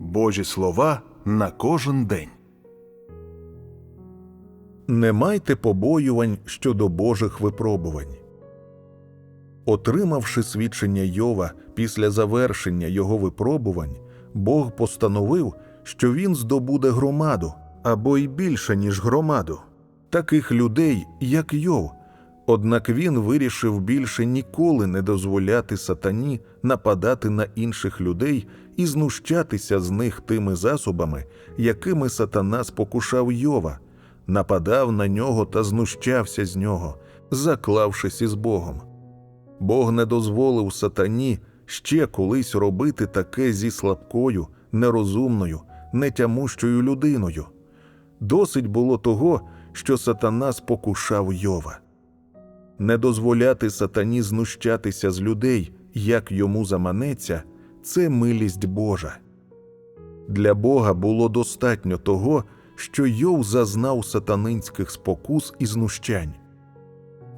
Божі слова на кожен день. Не майте побоювань щодо Божих випробувань. Отримавши свідчення Йова після завершення його випробувань, Бог постановив, що він здобуде громаду або й більше, ніж громаду, таких людей, як Йов. Однак він вирішив більше ніколи не дозволяти сатані нападати на інших людей і знущатися з них тими засобами, якими сатана спокушав Йова, нападав на нього та знущався з нього, заклавшись із Богом. Бог не дозволив сатані ще колись робити таке зі слабкою, нерозумною, нетямущою людиною. Досить було того, що сатана спокушав Йова. Не дозволяти сатані знущатися з людей, як йому заманеться, це милість Божа. Для Бога було достатньо того, що Йов зазнав сатанинських спокус і знущань.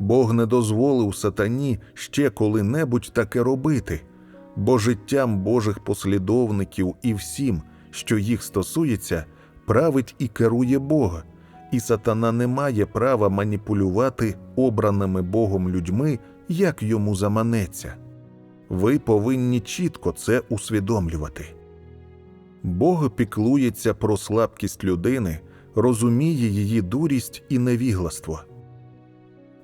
Бог не дозволив сатані ще коли-небудь таке робити, бо життям Божих послідовників і всім, що їх стосується, править і керує Бог, і сатана не має права маніпулювати обраними Богом людьми, як йому заманеться. Ви повинні чітко це усвідомлювати. Бог піклується про слабкість людини, розуміє її дурість і невігластво.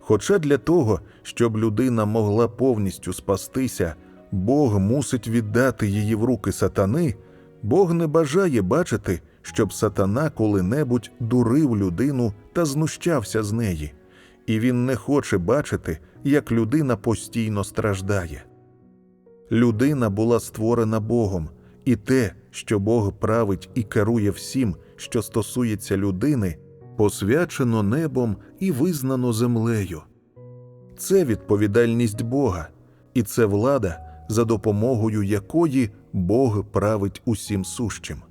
Хоча для того, щоб людина могла повністю спастися, Бог мусить віддати її в руки сатани, Бог не бажає бачити, щоб сатана коли-небудь дурив людину та знущався з неї, і він не хоче бачити, як людина постійно страждає. Людина була створена Богом, і те, що Бог править і керує всім, що стосується людини, посвячено небом і визнано землею. Це відповідальність Бога, і це влада, за допомогою якої Бог править усім сущим.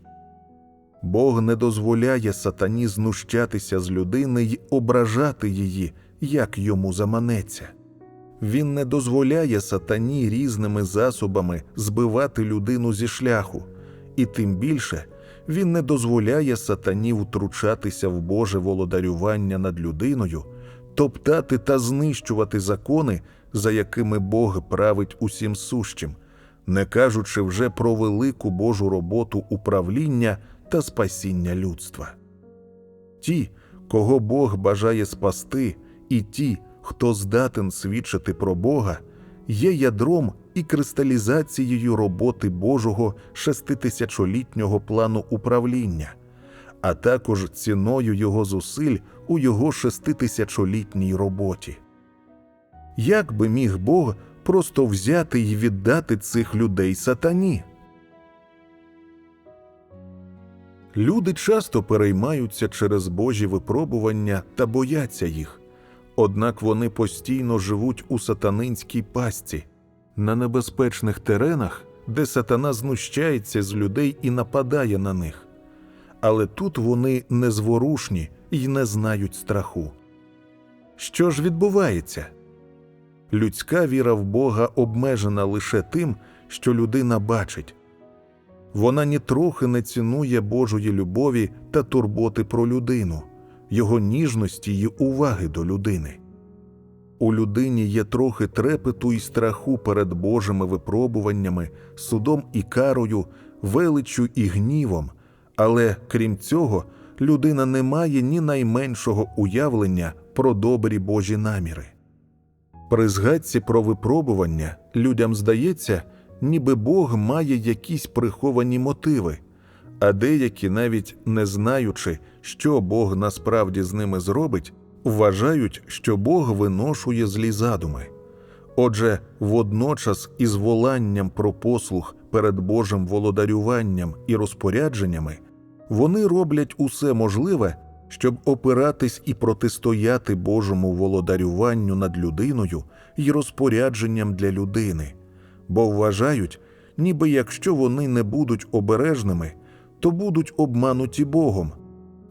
Бог не дозволяє сатані знущатися з людини й ображати її, як йому заманеться. Він не дозволяє сатані різними засобами збивати людину зі шляху, і тим більше він не дозволяє сатані втручатися в Боже володарювання над людиною, топтати та знищувати закони, за якими Бог править усім сущим, не кажучи вже про велику Божу роботу управління та спасіння людства. Ті, кого Бог бажає спасти, і ті, хто здатен свідчити про Бога, є ядром і кристалізацією роботи Божого шеститисячолітнього плану управління, а також ціною його зусиль у його шеститисячолітній роботі. Як би міг Бог просто взяти й віддати цих людей сатані? Люди часто переймаються через Божі випробування та бояться їх, однак вони постійно живуть у сатанинській пастці, на небезпечних теренах, де сатана знущається з людей і нападає на них. Але тут вони незворушні і не знають страху. Що ж відбувається? Людська віра в Бога обмежена лише тим, що людина бачить. Вона нітрохи не цінує Божої любові та турботи про людину, його ніжності й уваги до людини. У людині є трохи трепету і страху перед Божими випробуваннями, судом і карою, величчю і гнівом, але крім цього, людина не має ні найменшого уявлення про добрі Божі наміри. При згадці про випробування людям здається, ніби Бог має якісь приховані мотиви, а деякі, навіть не знаючи, що Бог насправді з ними зробить, вважають, що Бог виношує злі задуми. Отже, водночас із воланням про послух перед Божим володарюванням і розпорядженнями вони роблять усе можливе, щоб опиратись і протистояти Божому володарюванню над людиною і розпорядженням для людини, бо вважають, ніби якщо вони не будуть обережними, то будуть обмануті Богом.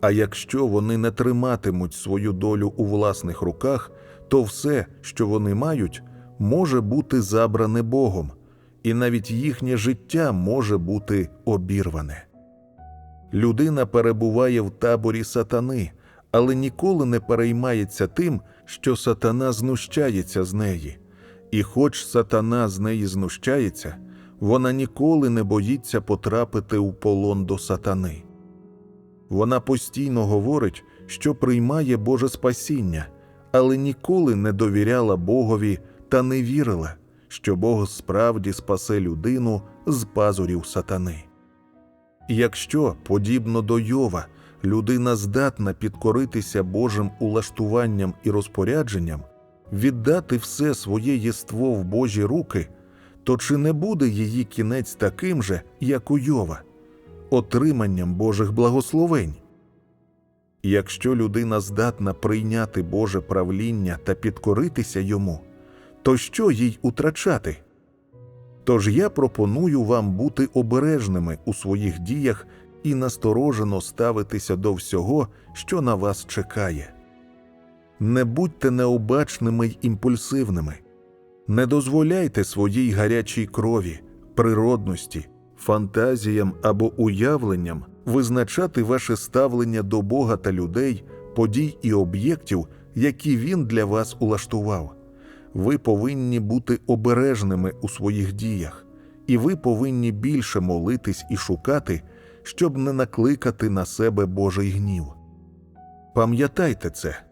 А якщо вони не триматимуть свою долю у власних руках, то все, що вони мають, може бути забране Богом, і навіть їхнє життя може бути обірване. Людина перебуває в таборі сатани, але ніколи не переймається тим, що сатана знущається з неї. І хоч сатана з неї знущається, вона ніколи не боїться потрапити у полон до сатани. Вона постійно говорить, що приймає Боже спасіння, але ніколи не довіряла Богові та не вірила, що Бог справді спасе людину з пазурів сатани. Якщо, подібно до Йова, людина здатна підкоритися Божим улаштуванням і розпорядженням, віддати все своє єство в Божі руки, то чи не буде її кінець таким же, як у Йова, отриманням Божих благословень? Якщо людина здатна прийняти Боже правління та підкоритися йому, то що їй утрачати? Тож я пропоную вам бути обережними у своїх діях і насторожено ставитися до всього, що на вас чекає. Не будьте необачними й імпульсивними, не дозволяйте своїй гарячій крові, природності, фантазіям або уявленням визначати ваше ставлення до Бога та людей, подій і об'єктів, які Він для вас улаштував. Ви повинні бути обережними у своїх діях, і ви повинні більше молитись і шукати, щоб не накликати на себе Божий гнів. Пам'ятайте це,